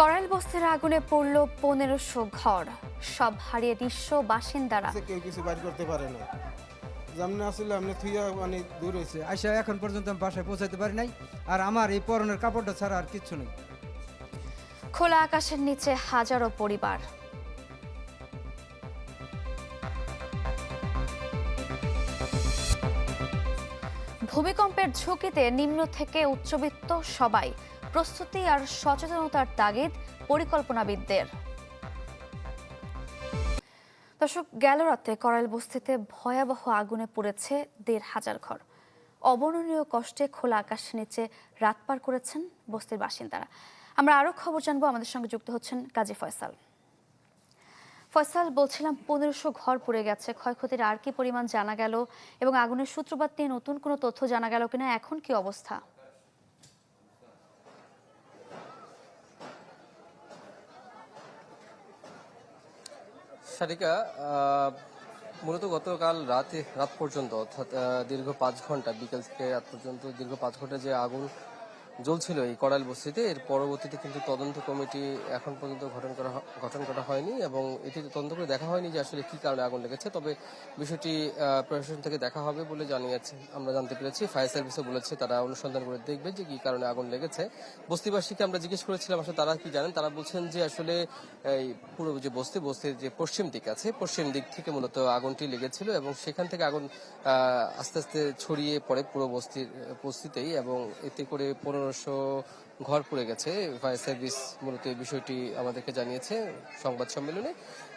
করাইল বস্তির আগুনে পড়ল পনেরোশো ঘর। সব হারিয়ে নিঃস্ব বাসিন্দারা। কেউ কিছু বাইর করতে পারে না যেমন আসলে আপনি থুইয়া মানে দূর হয়েছে আইসা এখন পর্যন্ত আমি বাসায় পৌঁছাতে পারি নাই। আর আমার এই পরনের কাপড়টা ছাড়া আর কিচ্ছু নেই। খোলা আকাশের নিচে হাজারো পরিবার। ভূমিকম্পের ঝুঁকিতে নিম্ন থেকে উচ্চবিত্ত সবাই প্রস্তুতি আর সচেতনতার তাগিদ পরিকল্পনাবিদদের। দর্শক, গেল রাতে করাইল বস্তিতে ভয়াবহ আগুনে পুড়েছে দেড় হাজার ঘর। অবর্ণনীয় কষ্টে খোলা আকাশের নিচে রাত পার করেছেন বস্তির বাসিন্দারা। আমরা আরও খবর জানব। আমাদের সঙ্গে যুক্ত হচ্ছেন কাজী ফয়সাল। ফয়সাল, বলছিলাম পনেরোশো ঘর পুড়ে গেছে। ক্ষয়ক্ষতির আর কি পরিমাণ জানা গেল এবং আগুনের সূত্রপাত নিয়ে নতুন কোনো তথ্য জানা গেল কিনা? এখন কি অবস্থা? সারিকা মূলত গতকাল রাতে, রাত পর্যন্ত, অর্থাৎ দীর্ঘ পাঁচ ঘণ্টা, বিকেল থেকে রাত পর্যন্ত দীর্ঘ পাঁচ ঘণ্টা যে আগুন জ্বলছিল এই করাল বস্তিতে। এর পরবর্তীতে কিন্তু তদন্ত কমিটি এখন পর্যন্ত গঠন করা গঠন করা হয়নি এবং এটি তদন্ত করে দেখা হয়নি যে আসলে কি কারণে আগুন লেগেছে। তবে বিষয়টি প্রশাসন থেকে দেখা হবে বলে জানিয়েছে। আমরা জানতে পেরেছি, ফায়ার সার্ভিসও বলেছে, তারা অনুসন্ধান করে দেখবে যে কি কারণে আগুন লেগেছে। বস্তিবাসীকে আমরা জিজ্ঞেস করেছিলাম, আসলে তারা কি জানেন? তারা বলছেন যে আসলে, এই পুরো যে বস্তি, বস্তির যে পশ্চিম দিক আছে, পশ্চিম দিক থেকে মূলত আগুনটি লেগেছিল এবং সেখান থেকে আগুন আস্তে আস্তে ছড়িয়ে পড়ে পুরো বস্তির বস্তিতেই এবং এতে করে পনেরোশো ঘর পড়ে গেছে। ফায়ার সার্ভিস মূলত এই বিষয়টি আমাদেরকে জানিয়েছে সংবাদ সম্মেলনে।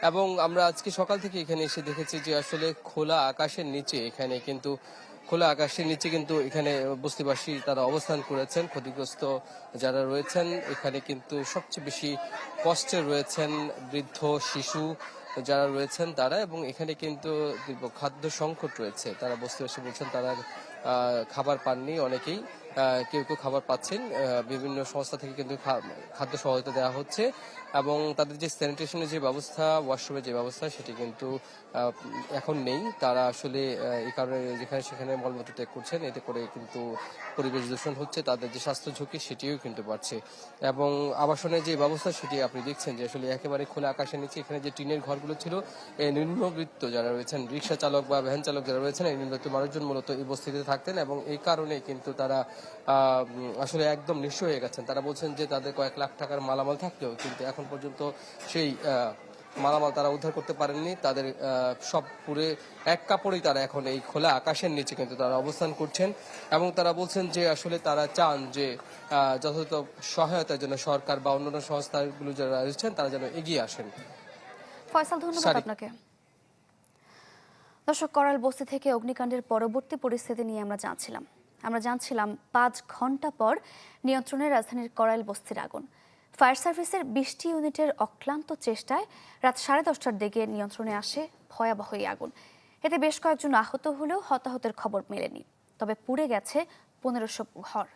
এবং আমরা আজকে সকাল থেকে এখানে এসে দেখেছি যে আসলে খোলা আকাশের নিচে এখানে কিন্তু, খোলা আকাশের নিচে কিন্তু এখানে বস্তিবাসী তারা অবস্থান করেছেন। ক্ষতিগ্রস্ত যারা রয়েছেন, এখানে কিন্তু সবচেয়ে বেশি কষ্টে রয়েছেন বৃদ্ধ, শিশু যারা রয়েছেন তারা। এবং এখানে কিন্তু খাদ্য সংকট রয়েছে। তারা বস্তিবাসী বলছেন তারা খাবার পাননি অনেকেই। কেউ কেউ খাবার পাচ্ছেন। বিভিন্ন সংস্থা থেকে কিন্তু খাদ্য সহায়তা দেওয়া হচ্ছে এবং তাদের যে স্যানিটেশনের যে ব্যবস্থা ওয়াশরুমের যে ব্যবস্থা, সেটি কিন্তু এখন নেই। তারা আসলে এই কারণে যেখানে সেখানে মলমূত্র ত্যাগ করছেন, এতে করে কিন্তু পরিবেশ দূষণ হচ্ছে, তাদের যে স্বাস্থ্য ঝুঁকি সেটিও কিন্তু বাড়ছে। এবং আবাসনের যে ব্যবস্থা, সেটি আপনি দেখছেন যে আসলে একেবারে খোলা আকাশের নিচে, এখানে যে টিনের ঘরগুলো ছিল, এই নিম্নবৃত্ত যারা রয়েছেন রিক্সা চালক বা ভ্যান চালক যারা রয়েছেন, এই নিম্নবিত্ত মানুষজন মূলত এই বস্তিতে থাকতেন এবং এই কারণে কিন্তু তারা আসলে একদম নিঃস্ব হয়ে গেছেন। তারা বলছেন যে তাদের কয়েক লাখ টাকার মালামাল থাকলেও কিন্তু এখন পর্যন্ত সেই মালামাল তারা উদ্ধার করতে পারেননি। তাদের সব পুরে এক কাপড়েই তারা এখন এই খোলা আকাশের নিচে কিন্তু তারা অবস্থান করছেন এবং তারা বলছেন যে আসলে তারা চান যে যথাযথ সহায়তার জন্য সরকার বা অন্যান্য সংস্থাগুলো যারা রয়েছেন তারা যেন এগিয়ে আসেন। ফয়সাল ধন্যবাদ সারি- আপনাকে। দর্শক করাল বস্তি থেকে অগ্নিকাণ্ডের পরবর্তী পরিস্থিতি নিয়ে আমরা জানছিলাম। আমরা জানছিলাম পাঁচ ঘণ্টা পর নিয়ন্ত্রণে রাজধানীর করাইল বস্তির আগুন। ফায়ার সার্ভিসের বিশটি ইউনিটের অক্লান্ত চেষ্টায় রাত সাড়ে দশটার দিকে নিয়ন্ত্রণে আসে ভয়াবহ এই আগুন। এতে বেশ কয়েকজন আহত হলেও হতাহতের খবর মেলেনি, তবে পুড়ে গেছে পনেরোশো ঘর।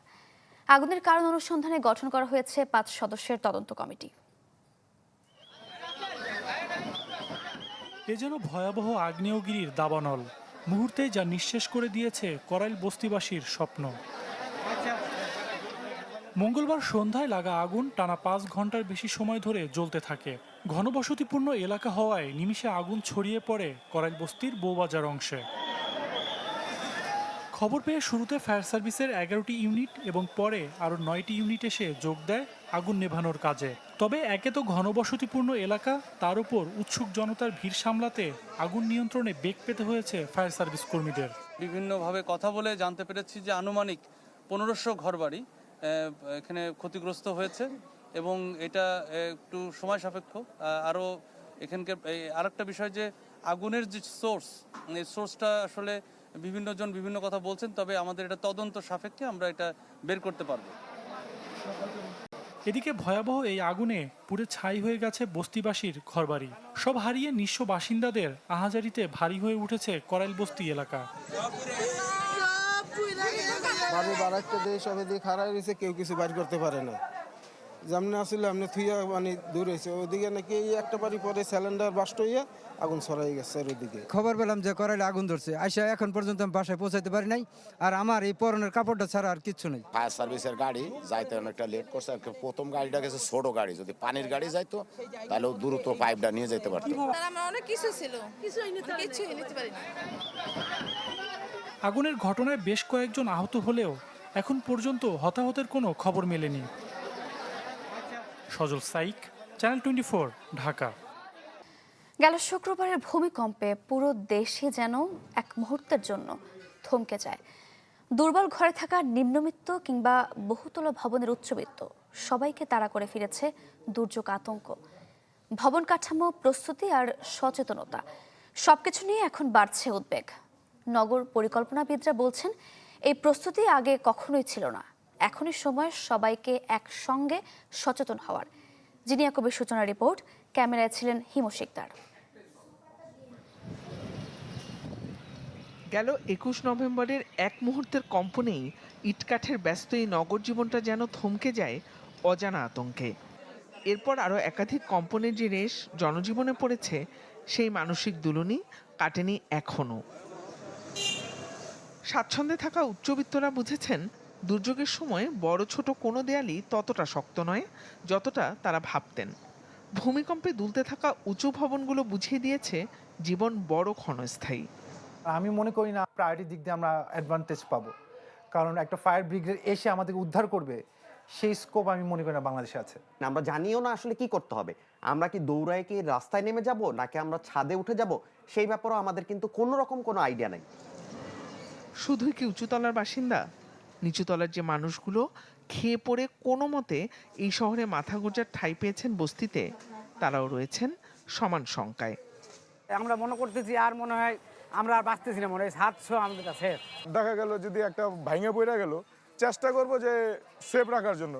আগুনের কারণ অনুসন্ধানে গঠন করা হয়েছে পাঁচ সদস্যের তদন্ত কমিটি। এ যেন ভয়াবহ আগ্নেয়গিরির দাবানল। মুহূর্তে যা নিঃশেষ করে দিয়েছে করাইল বস্তিবাসীর স্বপ্ন। মঙ্গলবার সন্ধ্যায় লাগা আগুন টানা পাঁচ ঘণ্টার বেশি সময় ধরে জ্বলতে থাকে। ঘনবসতিপূর্ণ এলাকা হওয়ায় নিমিষে আগুন ছড়িয়ে পড়ে করাইল বস্তির বৌবাজার অংশে। খবর পেয়ে শুরুতে ফায়ার সার্ভিসের এগারোটি ইউনিট এবং পরে আরও নয়টি ইউনিট এসে যোগ দেয় আগুন নেভানোর কাজে। তবে একে তো ঘনবসতিপূর্ণ এলাকা, তার উপর উৎসুক জনতার ভিড় সামলাতে আগুন নিয়ন্ত্রণে বেগ পেতে হয়েছে ফায়ার সার্ভিস কর্মীদের। বিভিন্নভাবে কথা বলে জানতে পেরেছি যে আনুমানিক পনেরোশো ঘরবাড়ি এখানে ক্ষতিগ্রস্ত হয়েছে এবং এটা একটু সময় সাপেক্ষ। আরও এখানকার আরেকটা বিষয় যে আগুনের যে সোর্স, এই সোর্সটা আসলে বিভিন্ন জন বিভিন্ন কথা বলছেন, তবে আমাদের এটা তদন্ত সাপেক্ষে আমরা এটা বের করতে পারব। এদিকে ভয়াবহ এই আগুনে পুড়ে ছাই হয়ে গেছে বস্তিবাসীর ঘরবাড়ি। সব হারিয়ে নিঃস্ব বাসিন্দাদের আহাজারিতে ভারী হয়ে উঠেছে করাইল বস্তি এলাকা। বাড়ি বাড়াইতে দেশ সবে দিয়ে খারাপ কেউ কিছু বাইর করতে পারে না। যেমনি আসলে এমনি থুইয়া মানে দূর হয়েছে ওইদিকে নাকি এই একটা বাড়ি পরে সিলিন্ডার বাস্ট হইয়া আগুন ছড়াই গেছে আর ওইদিকে খবর পেলাম যে করাইলে আগুন ধরছে। আইসা এখন পর্যন্ত আমি বাসায় পৌঁছাতে পারি নাই। আর আমার এই পরনের কাপড়টা ছাড়া আর কিচ্ছু নেই। ফায়ার সার্ভিসের গাড়ি যাইতে অনেকটা লেট করছে। আর প্রথম গাড়িটা গেছে ছোট গাড়ি। যদি পানির গাড়ি যাইতো তাহলে ও দ্রুত পাইপটা নিয়ে যেতে পারতো। আমার অনেক কিছু ছিল। কিছুই নিতে কিছুই নিতে পারিনি। আগুনের ঘটনায় বেশ কয়েকজন আহত হলেও এখন পর্যন্ত হতাহতের কোনো খবর মেলেনি। Sajal Saik, channel twenty Dhaka. গেল শুক্রবারের ভূমিকম্পে পুরো দেশে যেন এক মুহূর্তের জন্য থমকে যায়। দুর্বল ঘরে থাকা নিম্নবিত্ত কিংবা বহুতল ভবনের উচ্চবিত্ত সবাইকে তাড়া করে ফিরেছে দুর্যোগ আতঙ্ক। ভবন কাঠামো প্রস্তুতি আর সচেতনতা, সবকিছু নিয়ে এখন বাড়ছে উদ্বেগ। নগর পরিকল্পনাবিদরা বলছেন, এই প্রস্তুতি আগে কখনোই ছিল না। এখনই সময় সবাইকে একসঙ্গে সচেতন হওয়ার। জিনিয়া কবির সূচনা রিপোর্ট, ক্যামেরায় ছিলেন হিমু শিকদার। গেল একুশ নভেম্বরের এক মুহূর্তের কম্পনেই ইটকাঠের ব্যস্ত এই নগর জীবনটা যেন থমকে যায় অজানা আতঙ্কে। এরপর আরও একাধিক কম্পনের যে রেশ জনজীবনে পড়েছে, সেই মানসিক দুলুনি কাটেনি এখনও। স্বাচ্ছন্দ্যে থাকা উচ্চবিত্তরা বুঝেছেন দুর্যোগের সময় বড় ছোট কোনো দেয়ালই ততটা শক্ত নয় যতটা তারা ভাবতেন। ভূমিকম্পে দুলতে থাকা উঁচু ভবনগুলো বুঝিয়ে দিয়েছে জীবন বড় ক্ষণস্থায়ী। আমি মনে করি না প্রায়োরিটির দিক দিয়ে আমরা অ্যাডভান্টেজ পাবো। কারণ একটা ফায়ার ব্রিগেড এসে আমাদেরকে উদ্ধার করবে সেই স্কোপ আমি মনে করি না বাংলাদেশে আছে। আমরা জানিও না আসলে কি করতে হবে। আমরা কি দৌড়ায় কি রাস্তায় নেমে যাব নাকি আমরা ছাদে উঠে যাব সেই ব্যাপারেও আমাদের কিন্তু কোনো রকম কোনো আইডিয়া নেই। শুধুই কি উঁচুতলার বাসিন্দা? নিচুতলার যে মানুষগুলো খেয়ে পড়ে কোনো মতে এই শহরে মাথা গোজার ঠাঁই পেয়েছেন বস্তিতে তারাও রয়েছেন সমান শঙ্কায়। আমরা মনে করতেছি আর মনে হয় আমরা আর বাঁচতেছি না মনে হয় সাতশো আমাদের কাছে। দেখা গেল যদি একটা ভাঙে পড়ে গেল চেষ্টা করব যে সেফ রাখার জন্য।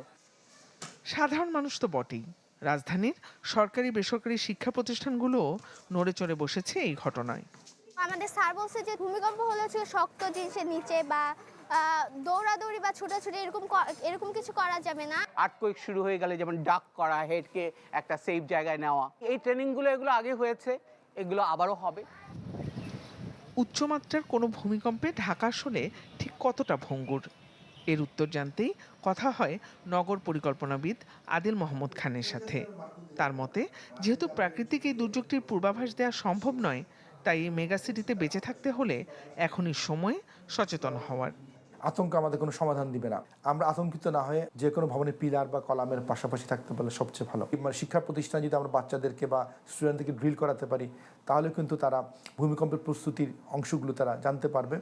সাধারণ মানুষ তো বটেই। রাজধানীর সরকারি বেসরকারি শিক্ষা প্রতিষ্ঠানগুলো নড়ে চড়ে বসেছে এই ঘটনায়। আমাদের স্যার বলছে যে ভূমিকম্প হলে হচ্ছে শক্ত জিনিসের নিচে বা দৌড়াদৌড়ি বা ছোটাছুটি এরকম এরকম কিছু করা যাবে না। আর্থকোয়েক শুরু হয়ে গেলে যেমন ডাক করা হেডকে একটা সেফ জায়গায় নেওয়া এই ট্রেনিংগুলো এগুলো আগে হয়েছে এগুলো আবারও হবে। উচ্চমাত্রার কোনো ভূমিকম্পে ঢাকা আসলে ঠিক কতটা ভঙ্গুর? এর উত্তর জানতেই কথা হয় নগর পরিকল্পনাবিদ আদিল মোহাম্মদ খানের সাথে। তার মতে যেহেতু প্রাকৃতিক এই দুর্যোগটির পূর্বাভাস দেওয়া সম্ভব নয় তাই এই মেগাসিটিতে বেঁচে থাকতে হলে এখনই সময় সচেতন হওয়ার। আতঙ্ক আমাদের কোনো সমাধান দিবে না। আমরা আতঙ্কিত না হয়ে যে কোনো ভবনের পিলার বা কলামের পাশাপাশি থাকতে পারলে সবচেয়ে ভালো। মানে শিক্ষা প্রতিষ্ঠান যদি আমরা বাচ্চাদেরকে বা স্টুডেন্টদেরকে ড্রিল করাতে পারি তাহলে কিন্তু তারা ভূমিকম্পের প্রস্তুতির অংশগুলো তারা জানতে পারবে।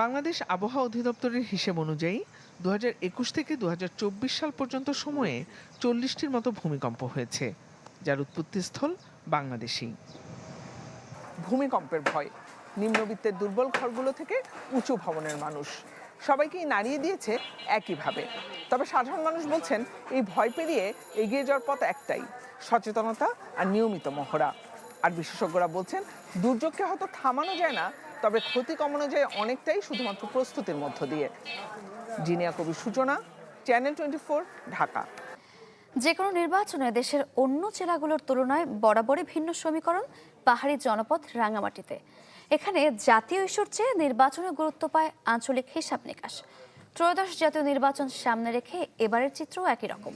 বাংলাদেশ আবহাওয়া অধিদপ্তরের হিসেব অনুযায়ী দু হাজার একুশ থেকে দু হাজার চব্বিশ সাল পর্যন্ত সময়ে চল্লিশটির মতো ভূমিকম্প হয়েছে যার উৎপত্তিস্থল বাংলাদেশী ভূমিকম্পের ভয়। নিম্নবিত্তের দুর্বল ঘরগুলো থেকে উঁচু ভবনের মানুষ। সবাইকেই নাড়িয়ে দিয়েছে একইভাবে। তবে সাধারণ মানুষ বলছেন, এই ভয় পেরিয়ে এগিয়ে যাওয়ার পথ একটাই, সচেতনতা আর নিয়মিত মহড়া। আর বিশেষজ্ঞরা বলছেন, দুর্যোগকে হয়তো থামানো যায় না, তবে ক্ষতি কমানো যায় অনেকটাই শুধুমাত্র প্রস্তুতির মধ্য দিয়ে। জিনিয়া কবির সূচনা, চ্যানেল টোয়েন্টি ঢাকা। যে কোনো নির্বাচনে দেশের অন্য জেলাগুলোর তুলনায় বরাবরই ভিন্ন সমীকরণ পাহাড়ি জনপদ রাঙামাটিতে। এখানে জাতীয় ইস্যুর চেয়ে নির্বাচনে গুরুত্ব পায় আঞ্চলিক হিসাব নিকাশ। ত্রয়োদশ জাতীয় নির্বাচন সামনে রেখে এবারের চিত্রও একই রকম।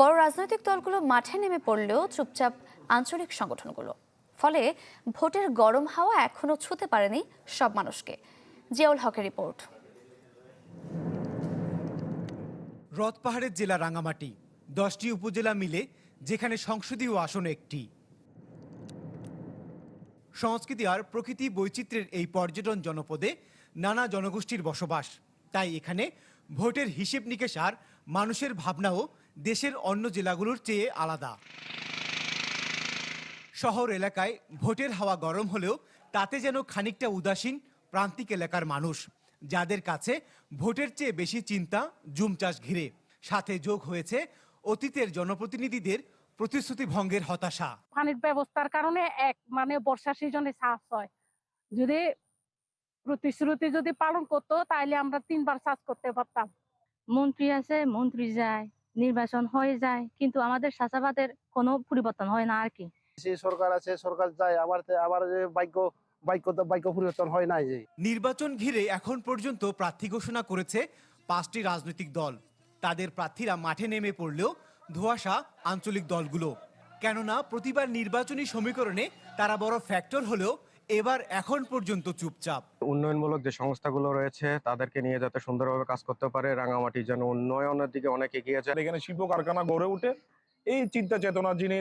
বড় রাজনৈতিক দলগুলো মাঠে নেমে পড়লেও চুপচাপ আঞ্চলিক সংগঠনগুলো। ফলে ভোটের গরম হাওয়া এখনও ছুতে পারেনি সব মানুষকে। জিয়াউল হকের রিপোর্ট। রথ পাহাড়ের জেলা রাঙামাটি। দশটি উপজেলা মিলে যেখানে সংসদীয় আসন একটি। সংস্কৃতি আর প্রকৃতি বৈচিত্র্যের এই পর্যটন জনপদে নানা জনগোষ্ঠীর বসবাস। তাই এখানে ভোটের হিসেব নিকেশ আর মানুষের ভাবনাও দেশের অন্য জেলাগুলোর চেয়ে আলাদা। শহর এলাকায় ভোটের হাওয়া গরম হলেও তাতে যেন খানিকটা উদাসীন প্রান্তিক এলাকার মানুষ, যাদের কাছে ভোটের চেয়ে বেশি চিন্তা জুম চাষ ঘিরে। সাথে যোগ হয়েছে অতীতের জনপ্রতিনিধিদের প্রতিশ্রুতি ভঙ্গের হতাশা। পানির ব্যবস্থার কারণে এক মানে বর্ষা সিজনে চাষ হয়। যদি প্রতিশ্রুতি যদি পালন করতো তাহলে আমরা তিনবার চাষ করতে পারতাম। মন্ত্রী আছে মন্ত্রী যায় নির্বাচন হয়ে যায় কিন্তু আমাদের চাষাবাদের কোনো পরিবর্তন হয় না আর কি। যে সরকার আছে সরকার চায় আবার আবার যে ভাগ্য ভাগ্য পরিবর্তন হয় নাই যে। নির্বাচন ঘিরে এখন পর্যন্ত প্রার্থী ঘোষণা করেছে পাঁচটি রাজনৈতিক দল। তাদের প্রার্থীরা মাঠে নেমে পড়লেও ধোঁয়াশা আঞ্চলিক দলগুলো। কেননা প্রতিবার নির্বাচনী সমীকরণে তারা বড় ফ্যাক্টর হলেও এবার এখন পর্যন্ত চুপচাপ। উন্নয়নমূলক যে সংস্থাগুলো রয়েছে তাদেরকে নিয়ে যাতে সুন্দরভাবে কাজ করতে পারে রাঙামাটি যেন উন্নয়নের দিকে অনেক এগিয়ে যায়। এখানে শিল্প কারখানা গড়ে উঠে এই চিন্তা চেতনা যিনি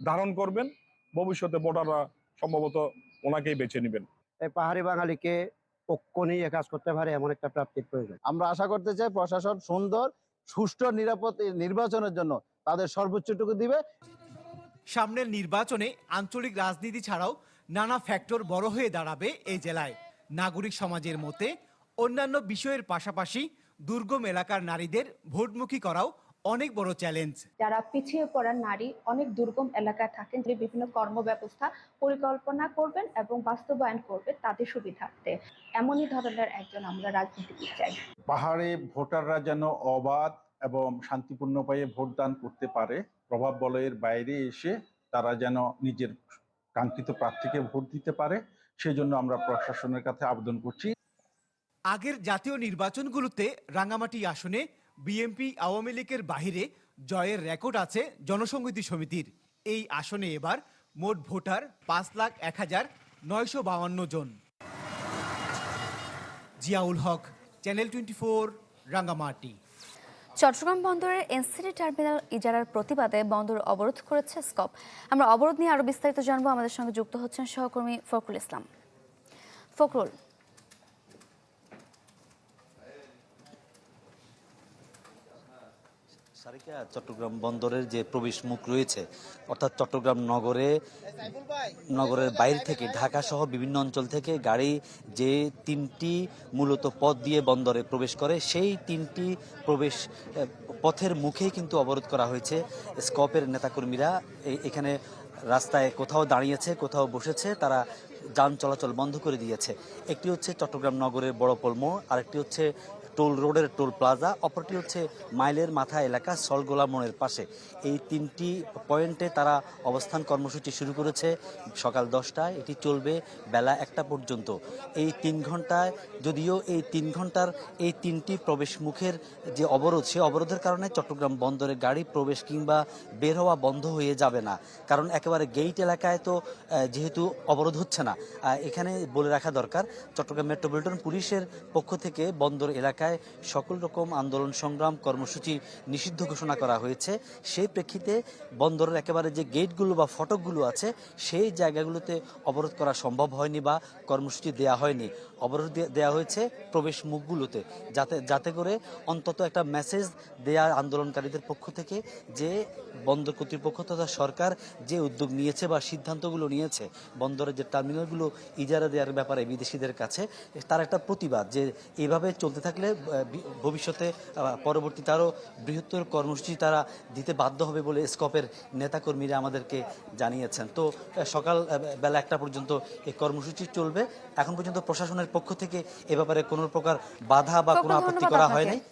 ধারণ করবেন ভবিষ্যতে ভোটাররা সম্ভবত ওনাকেই বেছে নেবেন। এই পাহাড়ি বাঙালিকে পক্ষ নিয়ে কাজ করতে পারে এমন একটা প্রাপ্তির প্রয়োজন। আমরা আশা করতে চাই প্রশাসন সুন্দর সুষ্ঠু নিরাপদ নির্বাচনের জন্য তাদের সর্বোচ্চটুকু দিবে। সামনের নির্বাচনে আঞ্চলিক রাজনীতি ছাড়াও নানা ফ্যাক্টর বড় হয়ে দাঁড়াবে এই জেলায়। নাগরিক সমাজের মতে অন্যান্য বিষয়ের পাশাপাশি দুর্গম এলাকার নারীদের ভোটমুখী করাও অনেক বড় চ্যালেঞ্জ যারা পিছিয়ে পড়া নারী অনেক দুর্গম এলাকায় থাকেন যে বিভিন্ন কর্মব্যবস্থা পরিকল্পনা করবেন এবং বাস্তবায়ন করবেন তাদের সুবিধার্থে। এমনই ধরনের একজন আমরা রাজনীতিবিদ চাই। পাহাড়ে ভোটাররা যেন অবাধ এবং শান্তিপূর্ণ উপায়ে ভোটদান করতে পারে প্রভাব বলয়ের বাইরে এসে তারা যেন নিজের কাঙ্ক্ষিত প্রার্থীকে ভোট দিতে পারে সেজন্য আমরা প্রশাসনের কাছে আবেদন করছি। আগের জাতীয় নির্বাচনগুলোতে রাঙামাটি আসনে বিএনপি আওয়ামী লীগের বাহিরে জয়ের রেকর্ড আছে জনসংহতি সমিতির। এই আসনে এবার মোট ভোটার পাঁচ লাখ এক হাজার নয়শো বাউান্ন জন। Ziaul Haq, channel twenty four, Rangamati. Chittagong বন্দরের এনসিডি টার্মিনাল ইজারার প্রতিবাদে বন্দর অবরোধ করেছে স্কপ। আমরা অবরোধ নিয়ে আরও বিস্তারিত জানব। আমাদের সঙ্গে যুক্ত হচ্ছেন সহকর্মী ফখরুল ইসলাম। ফখরুল সারিকা, চট্টগ্রাম বন্দরের যে প্রবেশ মুখ রয়েছে, অর্থাৎ চট্টগ্রাম নগরে, নগরের বাইরে থেকে ঢাকা সহ বিভিন্ন অঞ্চল থেকে গাড়ি যে তিনটি মূলত পথ দিয়ে বন্দরে প্রবেশ করে, সেই তিনটি প্রবেশ পথের মুখেই কিন্তু অবরোধ করা হয়েছে। স্কপের নেতাকর্মীরা এখানে রাস্তায় কোথাও দাঁড়িয়েছে, কোথাও বসেছে, তারা যান চলাচল বন্ধ করে দিয়েছে। একটি হচ্ছে চট্টগ্রাম নগরের বড় পলমো, আরেকটি হচ্ছে টোল রোডের টোল প্লাজা, অপরটি হচ্ছে মাইলের মাথা এলাকা সলগোলা মোড়ের পাশে। এই তিনটি পয়েন্টে তারা অবস্থান কর্মসূচি শুরু করেছে সকাল দশটায়। এটি চলবে বেলা একটা পর্যন্ত। এই তিন ঘন্টায়, যদিও এই তিন ঘণ্টার এই তিনটি প্রবেশ মুখের যে অবরোধ, সে অবরোধের কারণে চট্টগ্রাম বন্দরে গাড়ি প্রবেশ কিংবা বের হওয়া বন্ধ হয়ে যাবে না। কারণ একেবারে গেইট এলাকায় তো যেহেতু অবরোধ হচ্ছে না। এখানে বলে রাখা দরকার, চট্টগ্রাম মেট্রোপলিটন পুলিশের পক্ষ থেকে বন্দর এলাকায় সকল রকম আন্দোলন সংগ্রাম কর্মসূচি নিষিদ্ধ ঘোষণা করা হয়েছে। সেই প্রেক্ষিতে বন্দরের একেবারে যে গেটগুলো বা ফটকগুলো আছে, সেই জায়গাগুলোতে অবরোধ করা সম্ভব হয়নি বা কর্মসূচি দেয়া হয়নি। অবরোধ দে- দেয়া হয়েছে প্রবেশ মুখগুলোতে। যাতে যাতে করে অন্তত একটা মেসেজ দেয়া আন্দোলনকারীদের পক্ষ থেকে যে বন্দর কর্তৃপক্ষ তথা সরকার যে উদ্যোগ নিয়েছে বা সিদ্ধান্তগুলো নিয়েছে বন্দরের যে টার্মিনালগুলো ইজারা দেওয়ার ব্যাপারে বিদেশিদের কাছে তার একটা প্রতিবাদ যে এভাবে চলতে থাকলে ভবিষ্যতে আহ, পরবর্তীতে আরও বৃহত্তর কর্মসূচি তারা দিতে বাধ্য হবে বলে স্কপের নেতাকর্মীরা আমাদেরকে জানিয়েছেন। তো সকাল বেলা একটা পর্যন্ত এই কর্মসূচি চলবে। এখন পর্যন্ত প্রশাসনের পক্ষ থেকে এ ব্যাপারে কোনো প্রকার বাধা বা কোনো আপত্তি করা হয়নি? হয়